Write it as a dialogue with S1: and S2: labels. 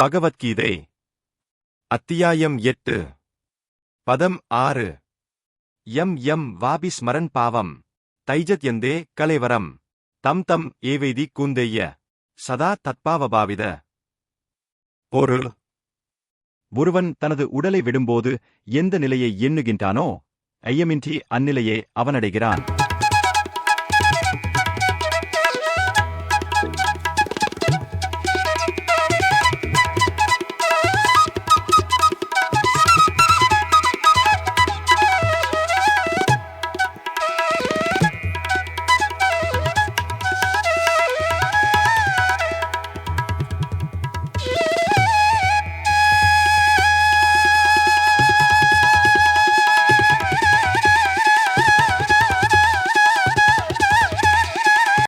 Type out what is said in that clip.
S1: பகவத்கீதை. அத்தியாயம் எட்டு. பதம் ஆறு. எம் எம் வாபி ஸ்மரன் பாவம். தைஜத் எந்தே கலைவரம். தம் தம் ஏவைதி கூந்தெய்ய சதா தத்பாவபாவித பொருள். ஒருவன் தனது உடலை விடும்போது எந்த நிலையை எண்ணுகின்றானோ ஐயமின்றி அந்நிலையே அவனடைகிறான்.